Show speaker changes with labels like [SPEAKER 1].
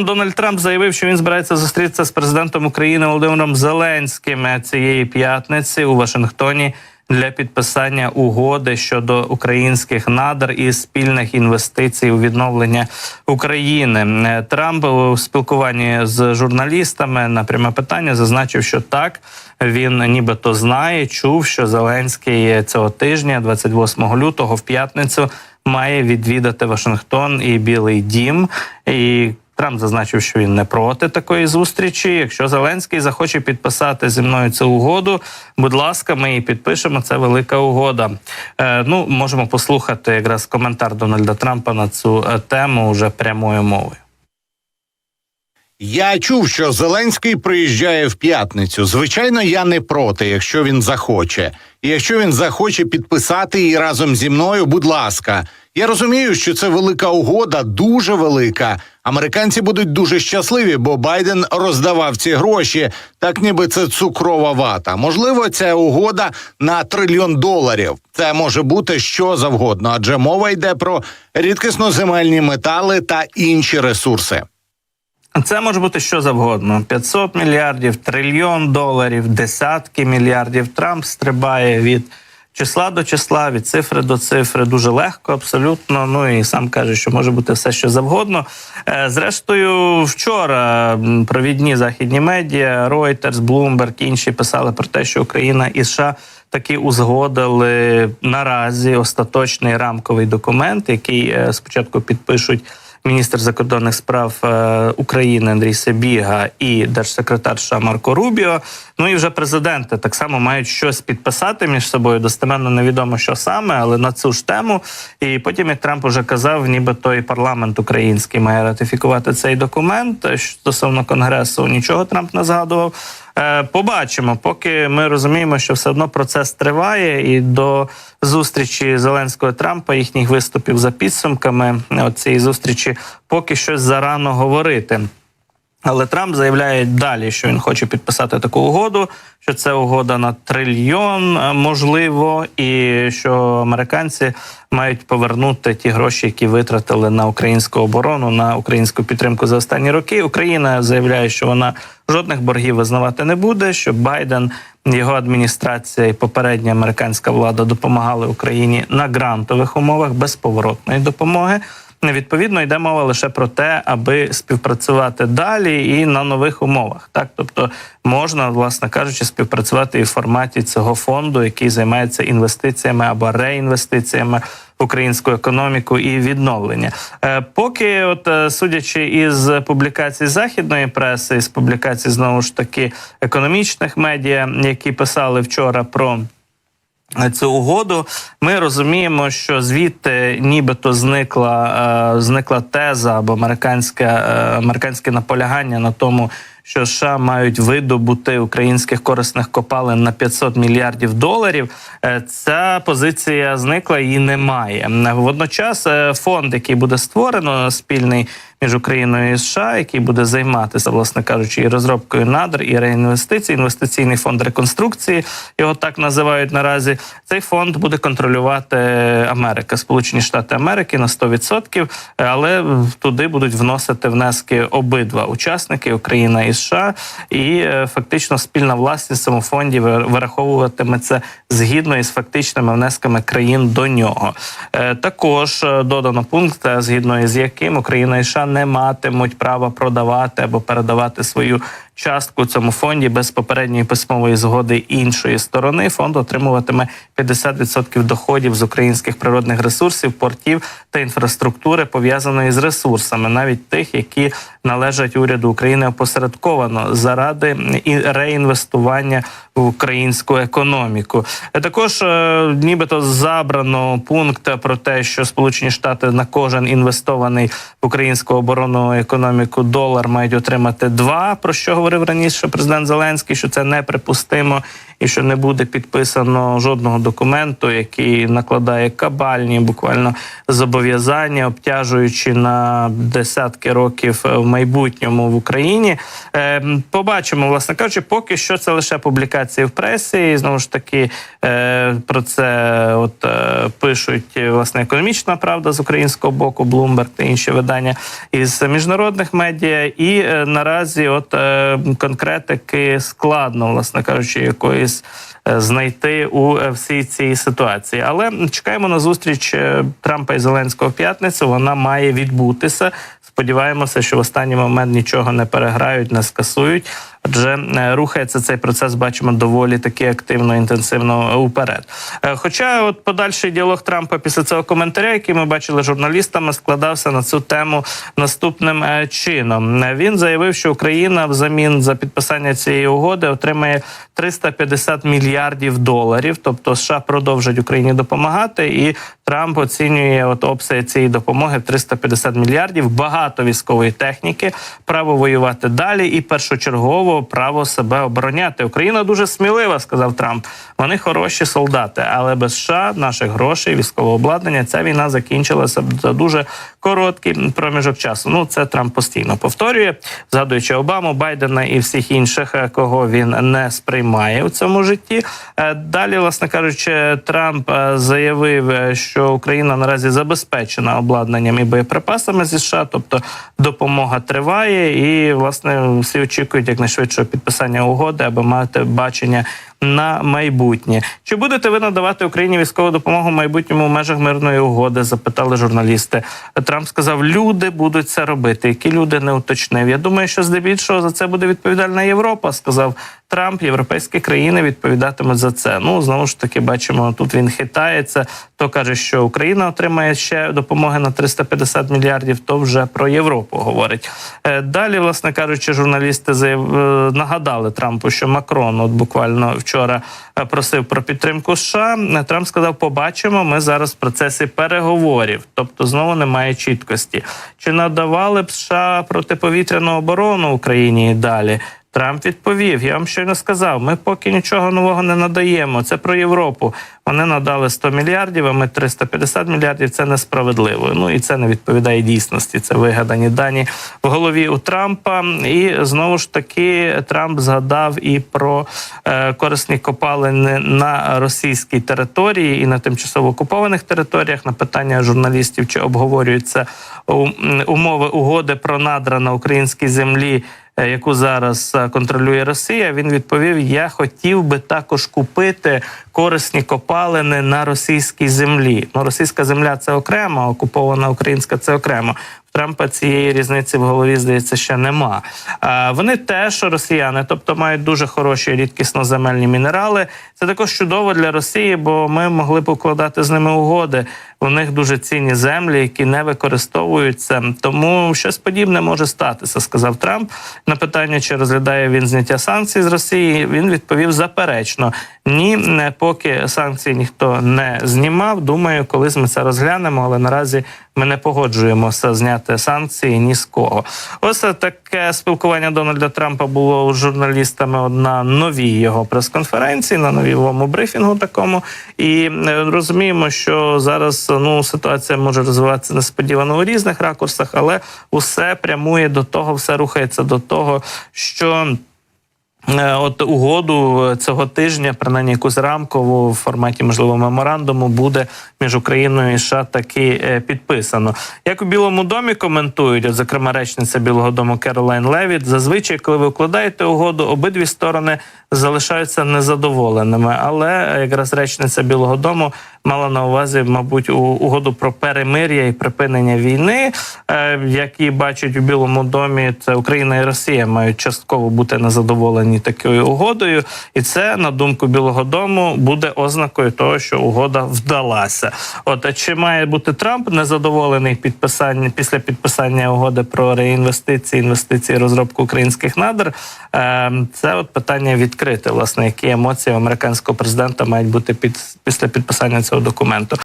[SPEAKER 1] Дональд Трамп заявив, що він збирається зустрітися з президентом України Володимиром Зеленським цієї п'ятниці у Вашингтоні для підписання угоди щодо українських надр і спільних інвестицій у відновлення України. Трамп у спілкуванні з журналістами на пряме питання зазначив, що так він нібито знає, чув, що Зеленський цього тижня, 28 лютого, в п'ятницю, має відвідати Вашингтон і Білий Дім і. Трамп зазначив, що він не проти такої зустрічі. Якщо Зеленський захоче підписати зі мною цю угоду, будь ласка, ми її підпишемо. Це велика угода. Е, ну можемо послухати якраз коментар Дональда Трампа на цю е, тему уже прямою мовою.
[SPEAKER 2] Я чув, що Зеленський приїжджає в п'ятницю. Звичайно, я не проти, якщо він захоче. І якщо він захоче підписати її разом зі мною, будь ласка. Я розумію, що це велика угода, дуже велика. Американці будуть дуже щасливі, бо Байден роздавав ці гроші, так ніби це цукрова вата. Можливо, ця угода на трильйон доларів. Це може бути що завгодно, адже мова йде про рідкісноземельні метали та інші ресурси.
[SPEAKER 1] Це може бути що завгодно: 500 мільярдів, трильйон доларів, десятки мільярдів. Трамп стрибає від числа до числа, від цифри до цифри. Дуже легко, абсолютно. Ну і сам каже, що може бути все, що завгодно. Е, Зрештою, вчора провідні західні медіа, Reuters, Bloomberg, інші писали про те, що Україна і США таки узгодили наразі остаточний рамковий документ, який е, спочатку підпишуть міністр закордонних справ е, України Андрій Сибіга і держсекретар США Марко Рубіо. Ну і вже президенти так само мають щось підписати між собою. Достеменно невідомо, що саме, але на цю ж тему. І потім, як Трамп уже казав, нібито і парламент український має ратифікувати цей документ. Стосовно конгресу нічого Трамп не згадував. Е, Побачимо, поки ми розуміємо, що все одно процес триває, і до зустрічі Зеленського Трампа, їхніх виступів за підсумками е, цієї зустрічі, поки щось зарано говорити. Але Трамп заявляє далі, що він хоче підписати таку угоду, що це угода на трильйон, е, можливо, і що американці мають повернути ті гроші, які витратили на українську оборону, на українську підтримку за останні роки. Україна заявляє, що вона жодних боргів визнавати не буде. Що Байден, його адміністрація і попередня американська влада допомагали Україні на грантових умовах безповоротної допомоги. Відповідно, йде мова лише про те, аби співпрацювати далі і на нових умовах. Так, тобто можна, власне кажучи, співпрацювати і в форматі цього фонду, який займається інвестиціями або реінвестиціями українську економіку і відновлення. Е, поки, от е, судячи із публікацій західної преси, із публікацій знову ж таки економічних медіа, які писали вчора про. Цю угоду ми розуміємо, що звідти нібито зникла е, зникла теза або американське е, американське наполягання на тому, що США мають видобути українських корисних копалин на 500 мільярдів доларів. Е, ця позиція зникла і немає. Водночас е, фонд, який буде створено спільний між Україною і США, який буде займатися, власне кажучи, і розробкою надр і реінвестицій, інвестиційний фонд реконструкції, його так називають наразі. Цей фонд буде контролювати Америка, Сполучені Штати Америки на 100%, але туди будуть вносити внески обидва учасники Україна і США, і е, фактично спільна власність цьому фонді вираховуватиметься згідно із фактичними внесками країн до нього. Е, Також е, додано пункт, згідно із яким Україна і США не матимуть права продавати або передавати свою частку цьому фонді без попередньої письмової згоди іншої сторони. Фонд отримуватиме 50% доходів з українських природних ресурсів, портів та інфраструктури, пов'язаної з ресурсами, навіть тих, які належать уряду України опосередковано заради реінвестування в українську економіку. Е, Також е, нібито забрано пункт про те, що Сполучені Штати на кожен інвестований в українську оборонну економіку долар мають отримати два. Про що говорив раніше президент Зеленський, що це неприпустимо, і що не буде підписано жодного документу, який накладає кабальні буквально зобов'язання, обтяжуючи на десятки років в майбутньому в Україні. Е, Побачимо, власне кажучи, поки що це лише публікації в пресі. І знову ж таки е, про це от е, пишуть е, власне економічна правда з українського боку, Bloomberg та інші видання із міжнародних медіа. І е, наразі, от е, конкретики складно, власне кажучи, якоїсь е, знайти у е, всій цій ситуації. Але чекаємо на зустріч е, Трампа і Зеленського в п'ятницю. Вона має відбутися. Сподіваємося, що в останній момент нічого не переграють, не скасують. Адже е, рухається цей процес, бачимо доволі таки активно, інтенсивно уперед. Е, Хоча, от подальший діалог Трампа після цього коментаря, який ми бачили журналістами, складався на цю тему наступним е, чином. Е, Він заявив, що Україна взамін за підписання цієї угоди отримає 350 мільярдів доларів. Тобто США продовжать Україні допомагати, і Трамп оцінює от обсяг цієї допомоги в 350 мільярдів. Багато військової техніки, право воювати далі і першочергово право себе обороняти. Україна дуже смілива, сказав Трамп. Вони хороші солдати, але без США, наших грошей, військового обладнання, ця війна закінчилася за дуже короткий проміжок часу. Ну це Трамп постійно повторює, згадуючи Обаму, Байдена і всіх інших, е, кого він не сприймає у цьому житті. Е, Далі, власне кажучи, Трамп е, заявив, е, що Україна наразі забезпечена обладнанням і боєприпасами зі США, тобто допомога триває, і власне всі очікують якнайшвидшого підписання угоди, аби мати бачення на майбутнє. Чи будете ви надавати Україні військову допомогу в майбутньому в межах мирної угоди? Запитали журналісти. Трамп сказав, люди будуть це робити. Які люди не уточнив? Я думаю, що здебільшого за це буде відповідальна Європа. Сказав Трамп. Європейські країни відповідатимуть за це. Ну знову ж таки, бачимо, тут він хитається. То каже, що Україна отримає ще допомоги на 350 мільярдів. То вже про Європу говорить. Е, Далі, власне кажучи, журналісти е, нагадали Трампу, що Макрон, от буквально вчора е, просив про підтримку США. Е, Трамп сказав: побачимо. Ми зараз в процесі переговорів, тобто знову немає чіткості. Чи надавали б США протиповітряну оборону Україні і далі? Трамп відповів: я вам щойно сказав, ми поки нічого нового не надаємо. Це про Європу. Вони надали 100 мільярдів, а ми 350 мільярдів. Це несправедливо. Ну і це не відповідає дійсності. Це вигадані дані в голові у Трампа. І знову ж таки Трамп згадав і про е, корисні копалини на російській території і на тимчасово окупованих територіях. На питання журналістів чи обговорюються умови угоди про надра на українській землі яку зараз е, контролює Росія, він відповів: Я хотів би також купити корисні копалини на російській землі. Ну, російська земля це окремо, окупована українська це окремо. Трампа цієї різниці в голові здається ще нема. Вони теж росіяни, тобто мають дуже хороші рідкісноземельні мінерали. Це також чудово для Росії, бо ми могли б укладати з ними угоди. У них дуже цінні землі, які не використовуються. Тому щось подібне може статися, сказав Трамп. На питання, чи розглядає він зняття санкцій з Росії, він відповів заперечно: ні, не поки санкції ніхто не знімав. Думаю, колись ми це розглянемо, але наразі ми не погоджуємося зняти санкції ні з кого. Ось таке спілкування Дональда Трампа було з журналістами на новій його прес-конференції, на новому брифінгу такому. І е, розуміємо, що зараз ну ситуація може розвиватися несподівано у різних ракурсах, але усе прямує до того, все рухається до того, що. Е, От угоду цього тижня, принаймні якусь рамкову в форматі можливо меморандуму, буде між Україною і США таки е, підписано. Як у Білому домі коментують, от, зокрема, речниця Білого Дому Керолайн Левіт, зазвичай, коли ви укладаєте угоду, обидві сторони залишаються незадоволеними. Але е, якраз речниця Білого Дому мала на увазі, мабуть, у угоду про перемир'я і припинення війни, е, які бачать у Білому домі, це Україна і Росія мають частково бути незадоволені такою угодою, і це на думку Білого Дому буде ознакою того, що угода вдалася. От а чи має бути Трамп незадоволений підписання після підписання угоди про реінвестиції, інвестиції, розробку українських надр? Е, Це от питання відкрите. Власне, які емоції американського президента мають бути під після підписання цього документу.